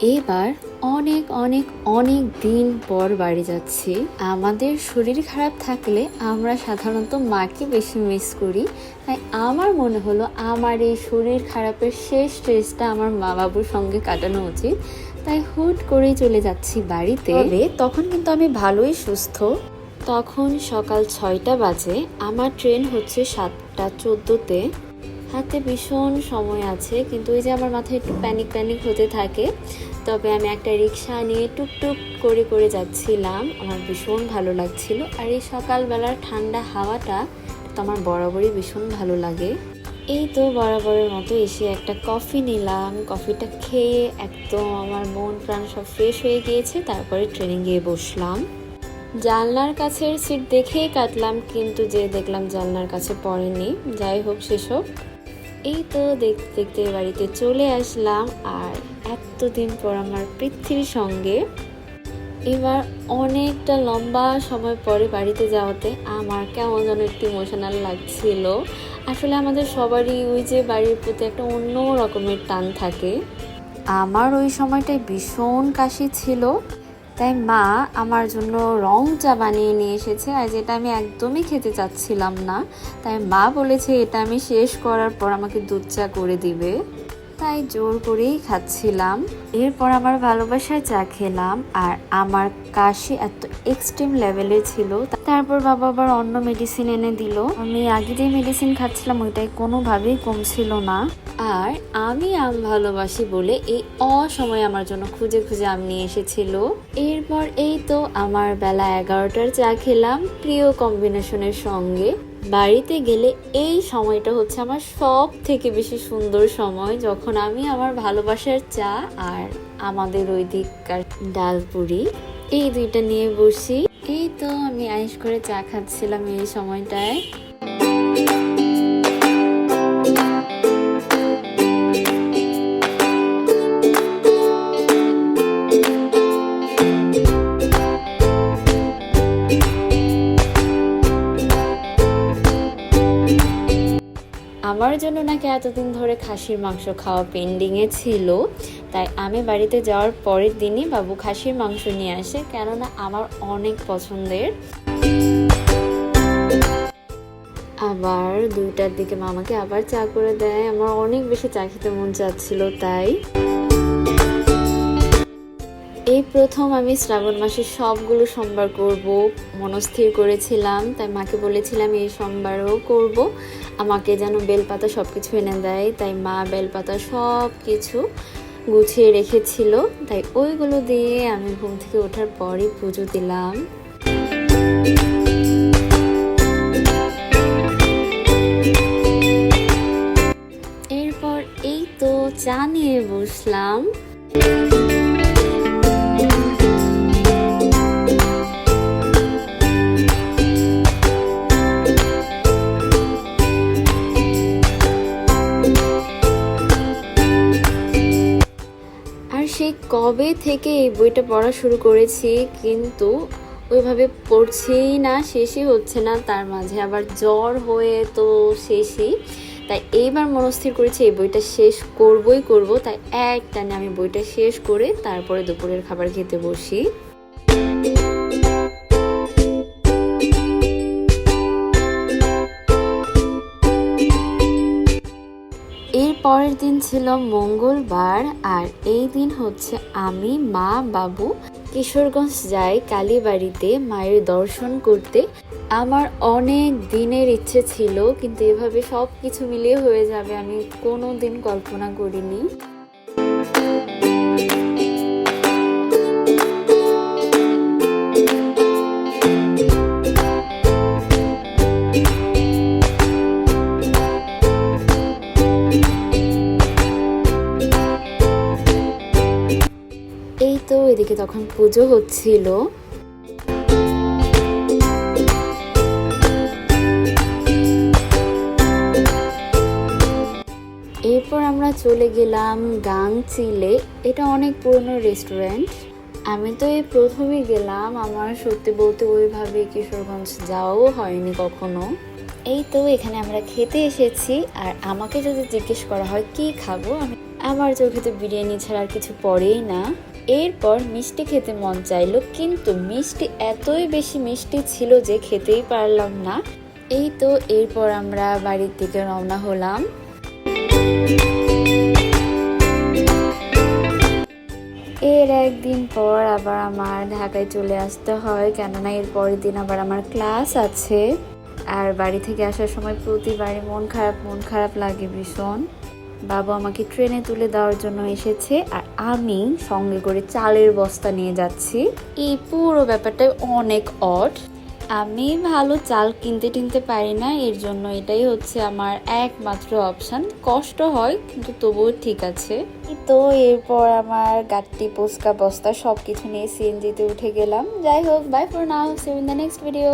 এবার অনেক অনেক অনেক দিন পর বাড়ি যাচ্ছি। আমাদের শরীর খারাপ থাকলে আমরা সাধারণত মাকে বেশি মিস করি। তাই আমার মনে হলো আমার এই শরীর খারাপের শেষ স্ট্রেসটা আমার মা বাবুর সঙ্গে কাটানো উচিত। তাই হুট করেই চলে যাচ্ছি বাড়িতে। তবে তখন কিন্তু আমি ভালোই সুস্থ। তখন সকাল ছয়টা বাজে। আমার ট্রেন হচ্ছে সাতটা চোদ্দোতে। হাতে ভীষণ সময় আছে কিন্তু ওই যে আমার মাথায় একটু প্যানিক প্যানিক হতে থাকে। তবে আমি একটা রিক্সা নিয়ে টুকটুক করে করে যাচ্ছিলাম। আমার ভীষণ ভালো লাগছিল। আর এই সকালবেলার ঠান্ডা হাওয়াটা তো আমার বরাবরই ভীষণ ভালো লাগে। এই তো বরাবরের মতো এসে একটা কফি নিলাম। কফিটা খেয়ে একদম আমার মন প্রাণ সব ফ্রেশ হয়ে গিয়েছে। তারপরে ট্রেনে গিয়ে বসলাম। জানলার কাছের সিট দেখেই কাটলাম, কিন্তু যে দেখলাম জানলার কাছে পড়েনি। যাই হোক, সেসব। এই তো দেখতে দেখতে বাড়িতে চলে আসলাম আর এতদিন পর আমার পৃথিবীর সঙ্গে। এবার অনেকটা লম্বা সময় পরে বাড়িতে যাওয়াতে আমার কেমন যেন একটু ইমোশনাল লাগছিল। আসলে আমাদের সবারই ওই যে বাড়ির প্রতি একটা অন্য রকমের টান থাকে। আমার ওই সময়টায় ভীষণ কাশি ছিল। তাই মা আমার জন্য রং চা বানিয়ে নিয়ে এসেছে আর যেটা আমি একদমই খেতে চাচ্ছিলাম না। তাই মা বলেছে এটা আমি শেষ করার পর আমাকে দুধ চা করে দিবে। তাই জোর করেই খাচ্ছিলাম। এরপর আমার ভালোবাসায় চা খেলাম আর আমার কাশি এত এক্সট্রিম লেভেলে ছিল, তারপর বাবা আবার অন্য মেডিসিন এনে দিল। আমি আগে যে মেডিসিন খাচ্ছিলাম ওইটাই কোনোভাবেই কমছিল না। আর আমি আম ভালোবাসি বলে এই অসময়ে আমার জন্য খুঁজে খুঁজে আম নিয়ে এসেছিল। এরপর এই তো আমার বেলা এগারোটার চা খেলাম, প্রিয় কম্বিনেশনের সঙ্গে। বাড়িতে গেলে এই সময়টা হচ্ছে আমার সব থেকে বেশি সুন্দর সময়, যখন আমি আমার ভালোবাসার চা আর আমাদের ওই দিককার ডালপুরি এই দুইটা নিয়ে বসি। এই তো আমি আইস করে চা খাচ্ছিলাম এই সময়টায়। আমার জন্য নাকি এতদিন ধরে খাসির মাংস খাওয়া পেন্ডিংয়ে ছিল, তাই আমি বাড়িতে যাওয়ার পরের দিনই বাবু খাসির মাংস নিয়ে আসে, কেননা আমার অনেক পছন্দের। আবার দুইটার দিকে মামাকে আবার চা করে দেয়, আমার অনেক বেশি চা খেতে মন চাচ্ছিল, তাই এই প্রথম আমি শ্রাবণ মাসে সবগুলো সোমবার করব। মনস্থির করেছিলাম, তাই মাকে বলেছিলাম এই সোমবারও করব। আমাকে যেন বেলপাতা সব কিছু এনে দেয়, তাই মা বেলপাতা সব কিছু গুছিয়ে রেখেছিল। তাই ওইগুলো দিয়ে আমি ঘুম থেকে ওঠার পরই পুজো দিলাম। এরপর এই তো চা নিয়ে বসলাম। কবে থেকে এই বইটা পড়া শুরু করেছি কিন্তু ওইভাবে পড়ছেই না, শেষই হচ্ছে না। তার মাঝে আবার জ্বর হয়ে তো শেষই। তাই এইবার মনস্থির করেছি এই বইটা শেষ করবই করব। তাই এক টানে আমি বইটা শেষ করে তারপরে দুপুরের খাবার খেতে বসি। পরের দিন ছিল মঙ্গলবার আর এই দিন হচ্ছে আমি, মা, বাবু কিশোরগঞ্জ যাই কালীবাড়িতে মায়ের দর্শন করতে। আমার অনেক দিনের ইচ্ছে ছিল, কিন্তু এভাবে সব কিছু মিলিয়ে হয়ে যাবে আমি কোনো দিন কল্পনা করিনি। এদিকে তখন পুজো হচ্ছিল। এরপর আমরা চলে গেলাম গাং চিলে এটা অনেক পুরনো রেস্টুরেন্ট আমি তো এই প্রথমে গেলাম। আমার সত্যি বলতে ওইভাবে কিশোরগঞ্জ যাওয়াও হয়নি কখনো। এই তো এখানে আমরা খেতে এসেছি। আর আমাকে যদি জিজ্ঞেস করা হয়, কি খাব? আমি আমার চোখে তো বিরিয়ানি ছাড়া আর কিছু পড়েই না। এরপর মিষ্টি খেতে মন চাইলো, কিন্তু মিষ্টি এতই বেশি মিষ্টি ছিল যে খেতেই পারলাম না। এই তো এরপর আমরা বাড়ির দিকে রওনা হলাম। এর একদিন পর আবার আমার ঢাকায় চলে আসতে হয়, কেননা এর পরের দিন আবার আমার ক্লাস আছে। আর বাড়ি থেকে আসার সময় প্রতিবারই মন খারাপ মন খারাপ লাগে ভীষণ। বাবু আমাকে ট্রেনে তুলে দেওয়ার জন্য এসেছে আর আমি সঙ্গে করে চালের বস্তা নিয়ে যাচ্ছি। এই পুরো ব্যাপারটা অনেক অড আমি ভালো চাল কিনতে টিনতে পারি না, এর জন্য এটাই হচ্ছে আমার একমাত্র অপশান কষ্ট হয়, কিন্তু তবুও ঠিক আছে। তো এরপর আমার গাট্টি পোস্কা বস্তা সব কিছু নিয়ে সিএনজিতে উঠে গেলাম। যাই হোক bye for now see in the next video